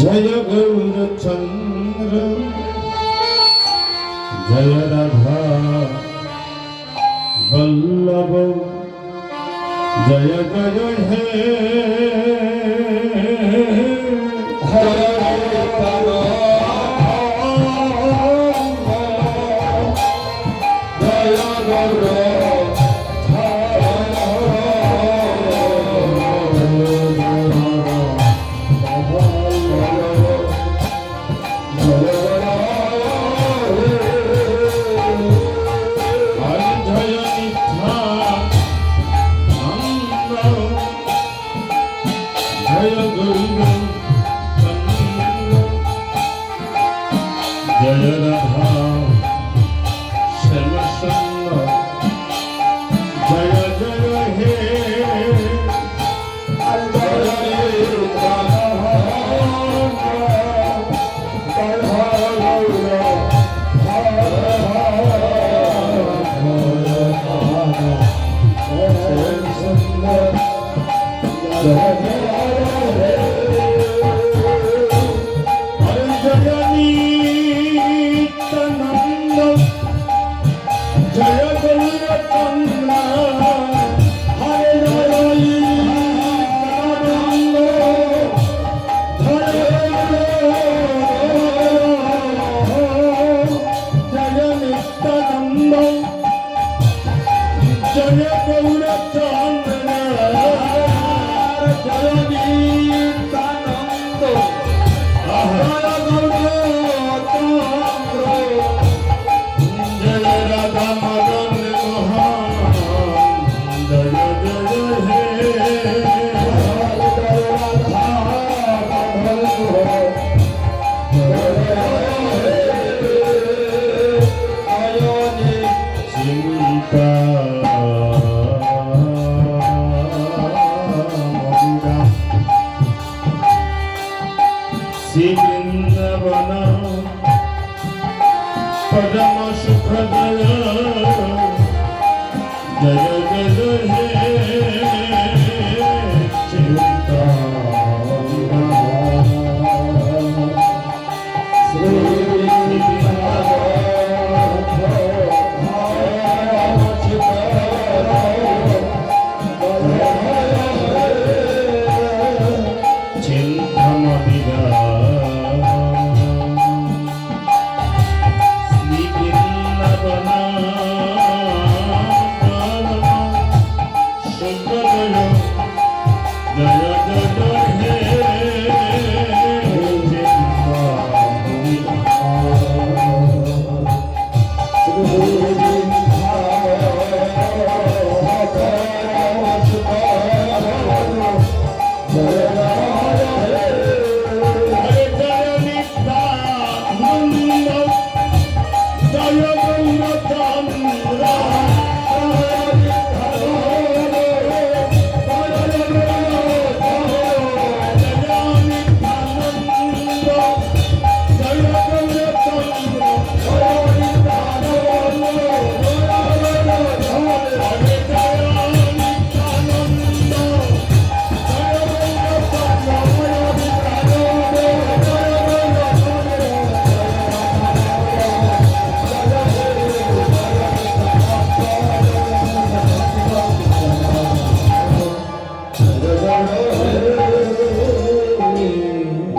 জয় গৌরচন্দ্র জয় রাধা বল্লভ। জয় জয় হে। জয়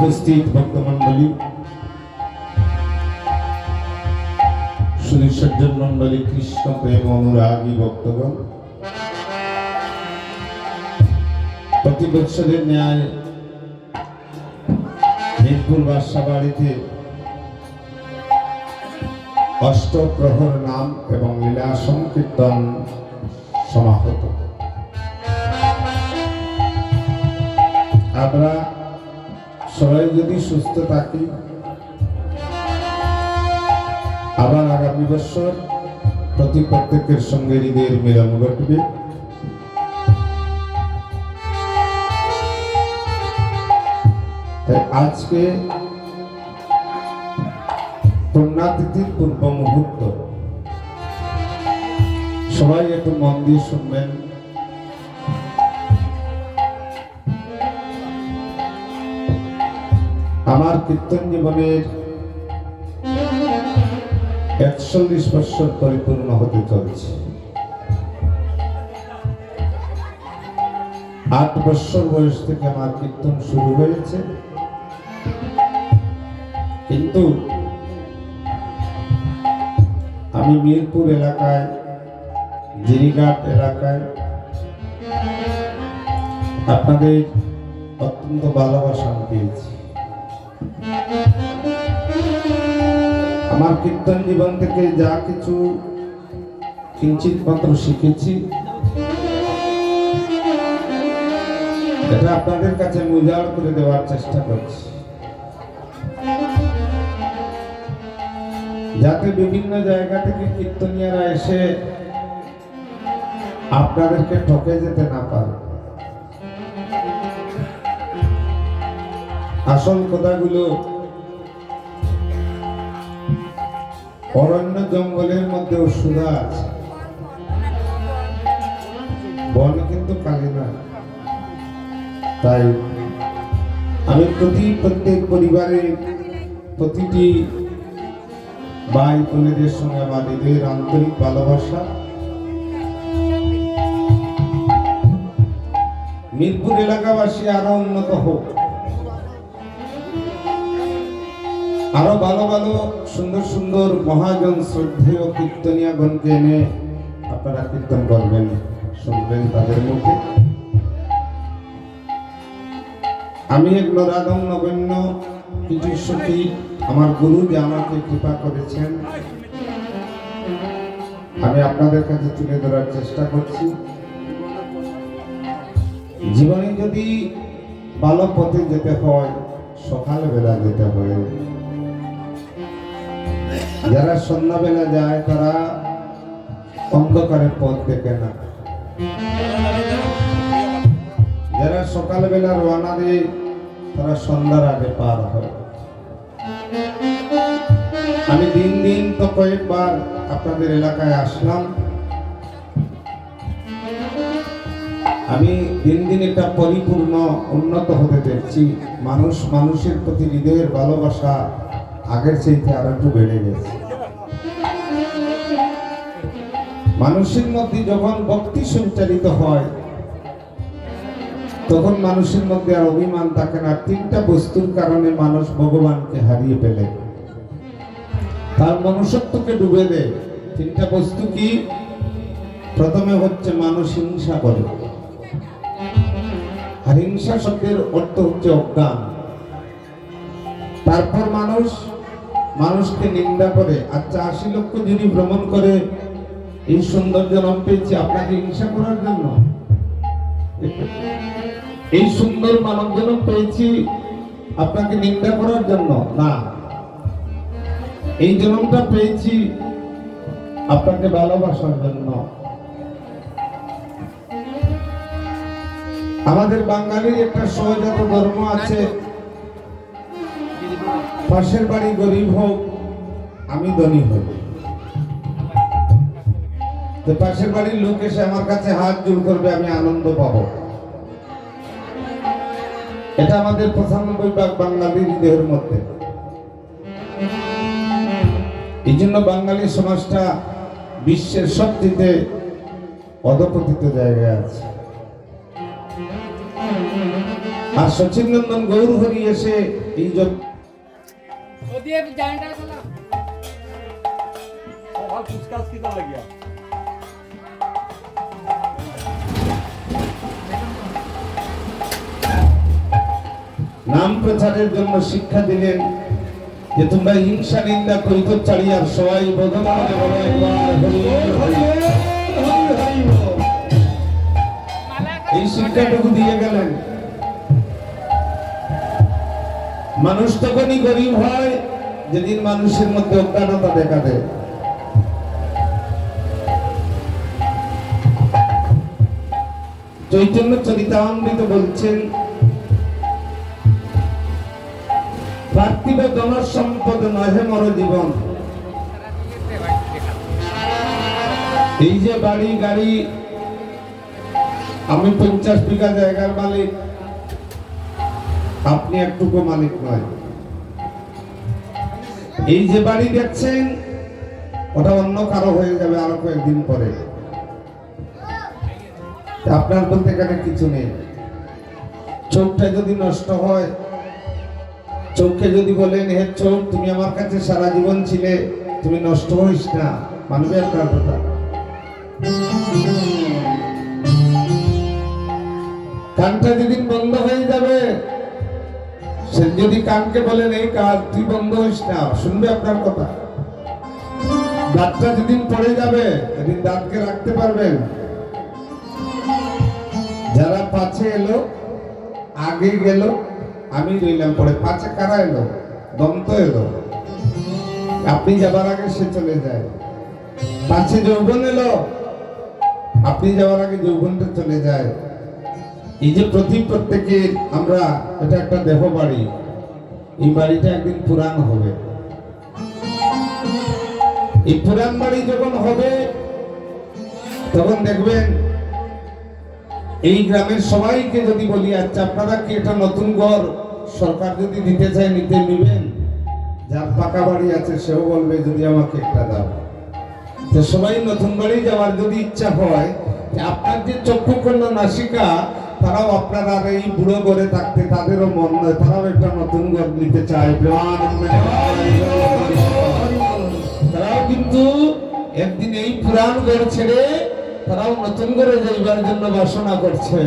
উপস্থিত ভক্তমন্ডলী সুনিসজ্জন মন্ডলী কৃষ্ণ প্রেম অনুরাগী ভক্তগণ প্রতি বৎসরের ন্যায় মিরপুর বাড়িতে অষ্টপ্রহর নাম এবং লীলা সংকীর্তন সমাহত আমরা সবাই যদি সুস্থ থাকি, আবার আগামী বছর প্রতি প্রত্যেকের সঙ্গে হৃদয়ের মিলন ঘটবে। তাই আজকে পুণ্যাতিথির পূর্ব মুহূর্ত। সবাই একটু মন দিয়ে শুনবেন। কীর্তন জীবনের একচল্লিশ বছর পরিপূর্ণ হতে চলছে। আট বছর বয়স থেকে আমার কীর্তন শুরু হয়েছে। কিন্তু আমি মিরপুর এলাকায় জিরিঘাট এলাকায় আপনাদের অত্যন্ত ভালোবাসা পেয়েছি। আমার কীর্তন জীবন থেকে যা কিছু কিঞ্চিত মাত্র শিখেছি, এটা আপনাদের কাছে মুজাড় করে দেওয়ার চেষ্টা করছি। যাতে বিভিন্ন জায়গা থেকে কীর্তনিয়ারা এসে আপনাদেরকে ঠকে যেতে না পারে। আসল কথাগুলো অরণ্য জঙ্গলের মধ্যে সুধা আছে। বন কিন্তু কালী না তাই আমি প্রতি প্রত্যেক পরিবারে প্রতিটি ভাই বোনেদের সঙ্গে আমার হৃদয়ের আন্তরিক ভালোবাসা। মিরপুর এলাকাবাসী আরও উন্নত হোক। আরও ভালো ভালো সুন্দর সুন্দর মহাজন শ্রদ্ধেয় কীর্তনিয়াগণকে এনে আপনারা কীর্তন করবেন। শুনবেন তাদের মুখে আমি এক নরাদম নগণ্য কিছু সখী আমার গুরু যে আমাকে কৃপা করেছেন, আমি আপনাদের কাছে তুলে ধরার চেষ্টা করছি। জীবনে যদি ভালো পথে যেতে হয়, সকালবেলা যেতে হয় যারা সন্ধ্যাবেলা যায়, তারা অন্ধকারের পথ দেখে না। যারা সকালবেলা রওনা দেয়, তারা সন্ধ্যার আগে পার হয়। আমি দিন দিন তো কয়েকবার আপনাদের এলাকায় আসলাম। আমি দিন দিন এটা পরিপূর্ণ উন্নত হতে দেখছি। মানুষ, মানুষের প্রতি হৃদয়ের ভালোবাসা আগের চাইতে আর একটু বেড়ে গেছে। মানুষের মধ্যে যখন ভক্তি সঞ্চারিত হয়, তখন মানুষের মধ্যে আর অভিমান থাকে না। তিনটা বস্তুর কারণে মানুষ ভগবানকে হারিয়ে ফেলে। তার মনুষ্যত্বকে ডুবে দেয়। তিনটা বস্তু কি? প্রথমে হচ্ছে মানুষ হিংসা করে। আর হিংসা শব্দের অর্থ হচ্ছে অজ্ঞান। তারপর মানুষ মানুষকে নিন্দা করে। আচ্ছা আশি লক্ষ যিনি ভ্রমণ করে, এই সৌন্দর্য নাম পেয়েছি, আপনাকে হিংসা করার জন্য? এই সুন্দর মানব জনম পেয়েছি, আপনাকে নিন্দা করার জন্য? না। এই জন্মটা পেয়েছি আপনাকে ভালোবাসার জন্য। আমাদের বাঙালির একটা সহজাত ধর্ম আছে। পাশের বাড়ি গরিব হোক, আমি ধনী হই তো পাশের বাড়ির লোক এসে আমার কাছে হাত জোর করবে, আমি আনন্দ পাবো। এটা আমাদের পঁচানব্বই ভাগ বাঙালির হৃদয়ের মধ্যে। এই জন্য বাঙালি সমাজটা বিশ্বের সবচেয়ে অধপতিত জায়গায় আছে। আর সচিন নন্দন গৌরহরি এসে এই জন্য वो दिए जानता है साला और पूछताछ की तो लग गया নাম প্রচারের জন্য শিক্ষা দিলেন যে তোমরা হিংসা নিন্দা করিত চালিয়ার সবাই ভগবান বলো একবার হরি বল, হরি বল, হরি হরি বল। এই শিক্ষাটুকু দিয়ে গেলেন মানুষ তখনই গরিব হয়, যেদিন মানুষের মধ্যে অজ্ঞানতা দেখা দেয়। চৈতন্য চরিতামৃত বলছেন পার্থিব ধন সম্পদ নহে মর জীবন। এই যে বাড়ি, গাড়ি, আমি পঞ্চাশ বিঘা জায়গার মালিক। আপনি একটুকু মালিক নয়। এই যে বাড়ি দেখছেন, ওটা অন্য কারও হয়ে যাবে আরও কয়েকদিন পরে। আপনার বলতে এখানে কিছু নেই। চোখটা যদি নষ্ট হয়, চোখকে যদি বলেন, হে চোখ, তুমি আমার কাছে সারা জীবন ছিলে, তুমি নষ্ট হইস না। মানবে আপনার কথা? কানটা যেদিন বন্ধ হয়ে যাবে সে যদি কানকে বলেন, এই কাজ, তুই বন্ধ হইস না। শুনবে আপনার কথা। দাঁতটা যেদিন পড়ে যাবে, সেদিন দাঁতকে রাখতে পারবেন। যারা পাছে এলো, আগে গেল, আমি রইলাম পরে। পাছে কারা এলো? দন্ত এলো। আপনি যাবার আগে সে চলে যায়। পাছে যৌবন এলো, আপনি যাওয়ার আগে যৌবনটা চলে যায়। এই যে প্রতি প্রত্যেকের আমরা এটা একটা দেহ বাড়ি, এই বাড়িটা একদিন পুরান হবে। এই পুরান বাড়ি যখন হবে, তখন দেখবেন এই গ্রামের সবাইকে যদি বলি আচ্ছা আপনারা কি এটা নতুন ঘর সরকার যদি দিতে চায়, নিতে নিবেন? যার পাকা বাড়ি আছে, সেও বলবে, যদি আমাকে একটা দাও। তো সবাই নতুন বাড়ি যাওয়ার যদি ইচ্ছা হয় আপনার যে চক্ষুখণ্ড নাসিকা তারাও আপনার এই বুড়ো ঘরে থাকতে, তাদেরও মন নয়। তারাও একটা নতুন ঘর নিতে চায়। তারাও কিন্তু একদিন এই পুরান ঘর ছেড়ে তারাও নতুন ঘরে যাইবার জন্য বাসনা করছে।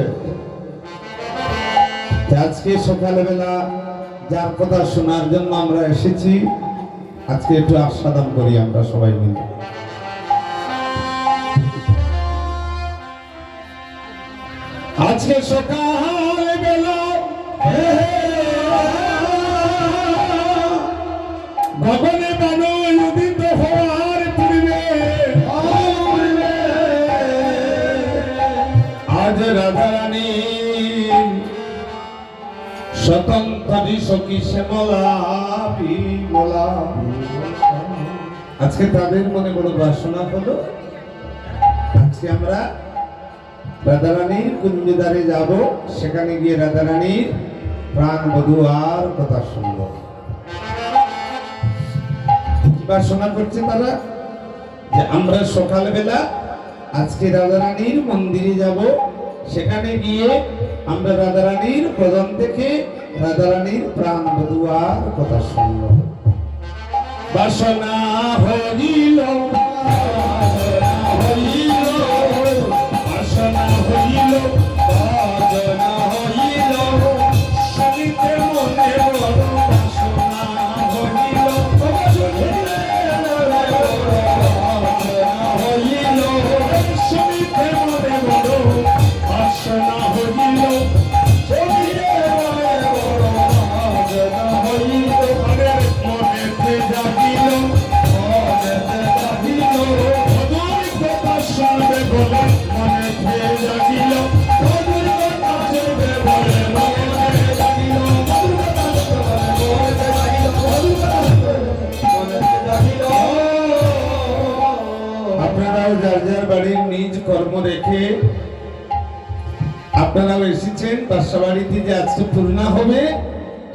আজকে সকালবেলা যার কথা শোনার জন্য আমরা এসেছি, আজকে একটু আস্বাদন করি আমরা সবাই মিলে। আজকে সকাল বেলা ভবনে বানো উদিত হওয়ার পূর্বে। আজ রাধারানী স্বতন্ত্রী সখী শ্যামলা বিমলা আজকে তাদের মনে বড় বাসনা হলো? আজকে আমরা রাধারানীর কুঞ্জদারে যাব, সেখানে গিয়ে রাধারানীর প্রাণ বধুয়ার কথা শুনব। বাসনা করছে তারা যে আমরা সকালবেলা আজকে রাধারানীর মন্দিরে যাব, সেখানে গিয়ে আমরা রাধারানীর প্রধান থেকে রাধারানীর প্রাণ বধুয়ার কথা শুনব। বাসনা হইল হইল। যে আজকে পূর্ণা হবে,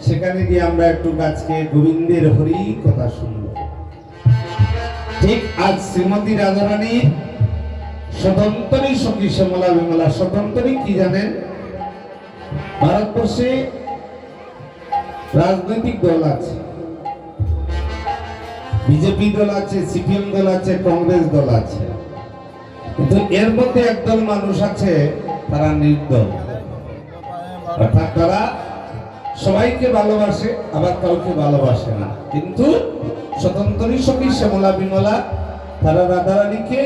সেখানে গিয়ে আমরা একটু আজকে গোবিন্দের হরি কথা শুনব। ঠিক আজ শ্রীমতী রাধারানী স্বতন্ত্রী সখী শ্যামলা বিমলা স্বতন্ত্রী কি জানেন? ভারতবর্ষে রাজনৈতিক দল আছে, বিজেপি দল আছে, সিপিএম দল আছে, কংগ্রেস দল আছে। কিন্তু এর মধ্যে একদল মানুষ আছে, তারা নির্দল। অর্থাৎ তারা সবাইকে ভালোবাসে, আবার কাউকে ভালোবাসে না। কিন্তু স্বতন্ত্র সখী শ্যামলা, বিমলা, তারা রাধারানীকে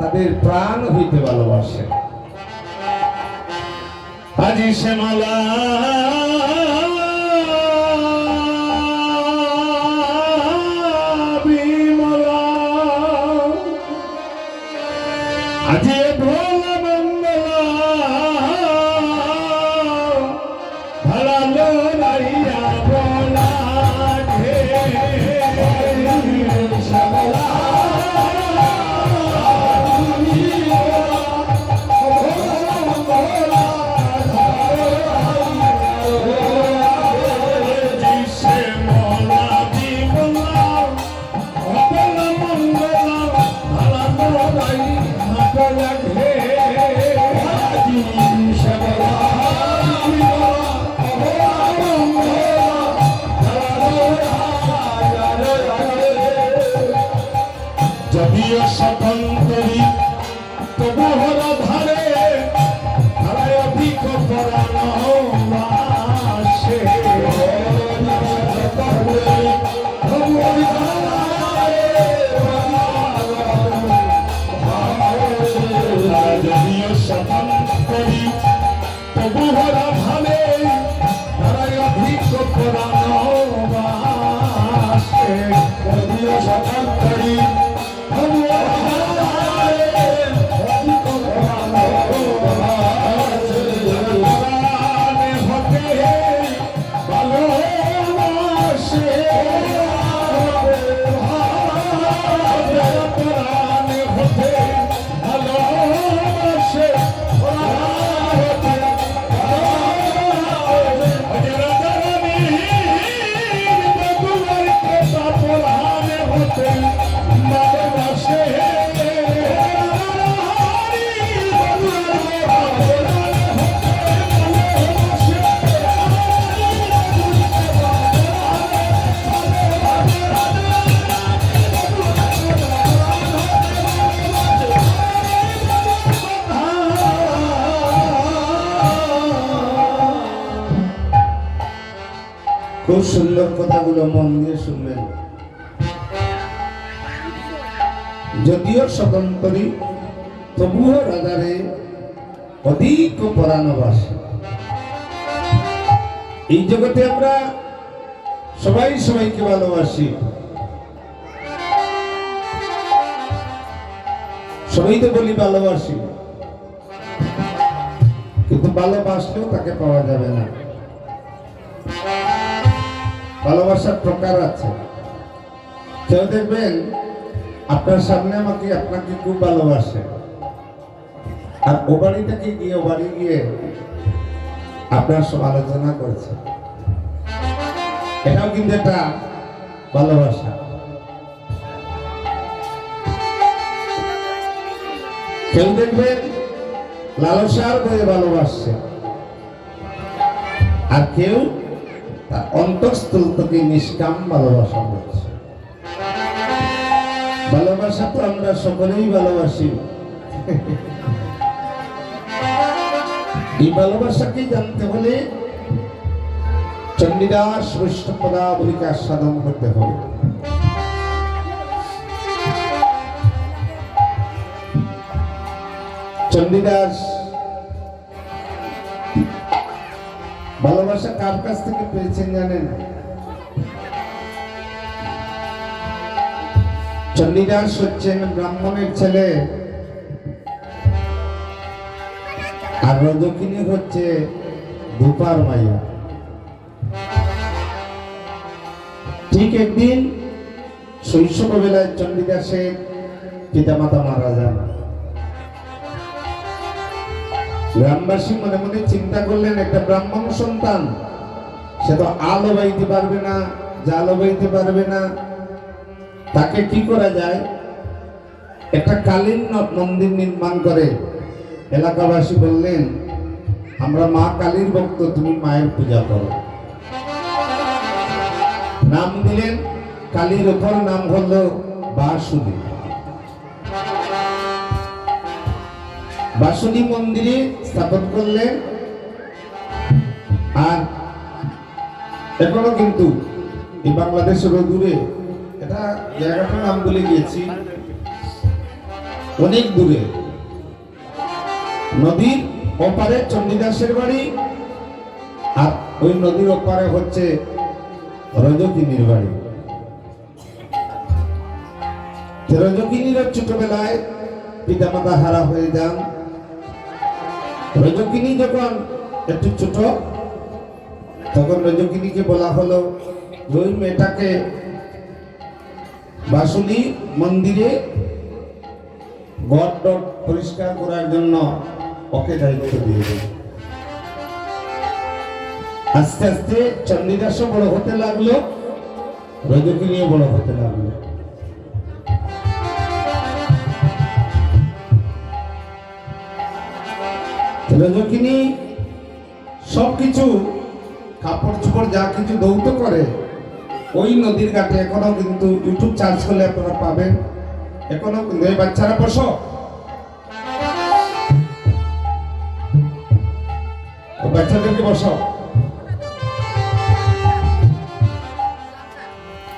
তাদের প্রাণ হইতে ভালোবাসে। আজি শ্যামলা! সাধন করি। তবু হরা খুব সুন্দর কথাগুলো মন দিয়ে শুনবেন। যদিও স্বতন্ত্রী তবুও রাজারে অধিক পরাণবাসী এই জগতে আমরা সবাই সবাইকে ভালোবাসি। সবাই তো বলি ভালোবাসি। কিন্তু ভালোবাসলেও তাকে পাওয়া যাবে না। ভালোবাসার প্রকার আছে। কেউ দেখবেন, আপনার সামনে আমাকে, আপনাকে খুব ভালোবাসে। আর ও বাড়ি থেকে গিয়ে, ও বাড়ি গিয়ে আপনার সব আলোচনা করছে। এটাও কিন্তু একটা ভালোবাসা। কেউ দেখবেন, লালসার বয়ে ভালোবাসছে। আর কেউ তার থেকে নিষ্কাম ভালোবাসা করছে ভালোবাসা তো আমরা সকলেই ভালোবাসি। এই ভালোবাসাকে জানতে হলে চণ্ডীদাস বৈষ্ণব পদাবলীকে আস্বাদন করতে হবে। চণ্ডীদাস ভালোবাসা কার কাছ থেকে পেয়েছেন জানেন? চণ্ডীদাস হচ্ছেন ব্রাহ্মণের ছেলে। আর রজকিনী হচ্ছে ধূপার মাইয়া ঠিক একদিন শৈশব বেলায় চণ্ডীদাসের পিতামাতা মারা যান। গ্রামবাসী মনে মনে চিন্তা করলেন, একটা ব্রাহ্মণ সন্তান, সে তো আলো বাইতে পারবে না, জালো বাইতে পারবে না। তাকে কি করা যায়? একটা কালীন মন্দির নির্মাণ করে। এলাকাবাসী বললেন, আমরা মা কালীর ভক্ত, তুমি মায়ের পূজা করো। নাম দিলেন, কালীর ওপর নাম হলো বাসুদী বাসুদী মন্দিরে স্থাপন করলেন। আর এখনও কিন্তু এই বাংলাদেশের দূরে এটা জায়গাটার নাম বলে গিয়েছি। অনেক দূরে। নদীর ওপারে চণ্ডীদাসের বাড়ি, আর ওই নদীর ওপারে হচ্ছে রজকিনীর বাড়ি। রজকিনীর ছোটবেলায় পিতামাতা হারা হয়ে যান। রজকিনী যখন একটু ছোট, তখন রজকিনীকে বলা হলো, ওই মেয়েটাকে বাসুলি মন্দিরে গড় টট পরিষ্কার করার জন্য ওকে দায়িত্ব দিয়ে দেবে আস্তে আস্তে চণ্ডীদাসও বড় হতে লাগল, রজকিনীও বড় হতে লাগল। রজকিনী সবকিছু কাপড় চোপড় যা কিছু দৌত করে, ওই নদীর ঘাটে এখনও কিন্তু ইউটিউব চার্জ করলে আপনারা পাবেন। এখনও কিন্তু এই বাচ্চারা বসো। বাচ্চাদেরকে বসো।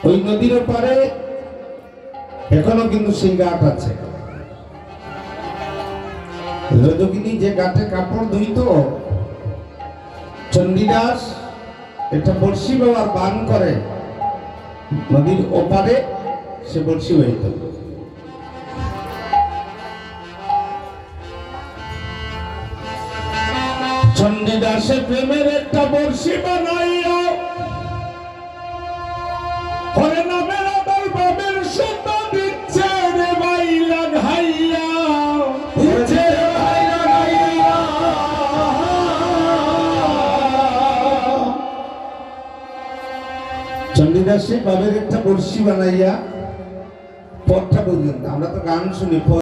ওই নদীর পারে এখনও কিন্তু সেই আছে। রজকিনী যে ঘাটে কাপড় ধুইত, চণ্ডীদাস একটা বড়শি বাবার বান করে। নদীর ওপারে সে বড়শি হইত চণ্ডীদাসে প্রেমের একটা বড়শি বানাইয়া চণ্ডীদাসে বাবের একটা বড়শি বানাইয়া পথটা বুঝলেন আমরা তো গান শুনি